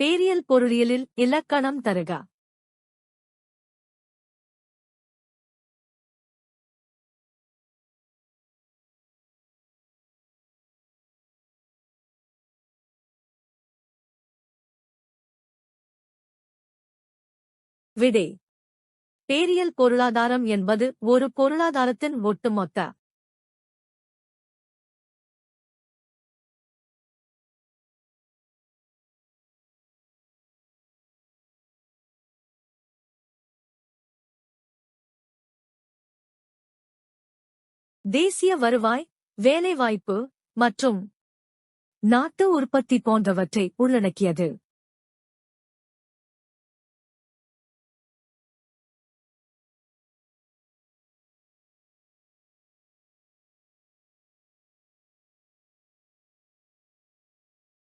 பேரியல் பொருளியலில் இலக்கணம் தருக. விடை. பேரியல் பொருளாதாரம் என்பது ஒரு பொருளாதாரத்தின் ஒட்டுமொத்த தேசிய வருவாய் வேலைவாய்ப்பு மற்றும் நாட்டு உற்பத்தி போன்றவற்றை உள்ளடக்கியது.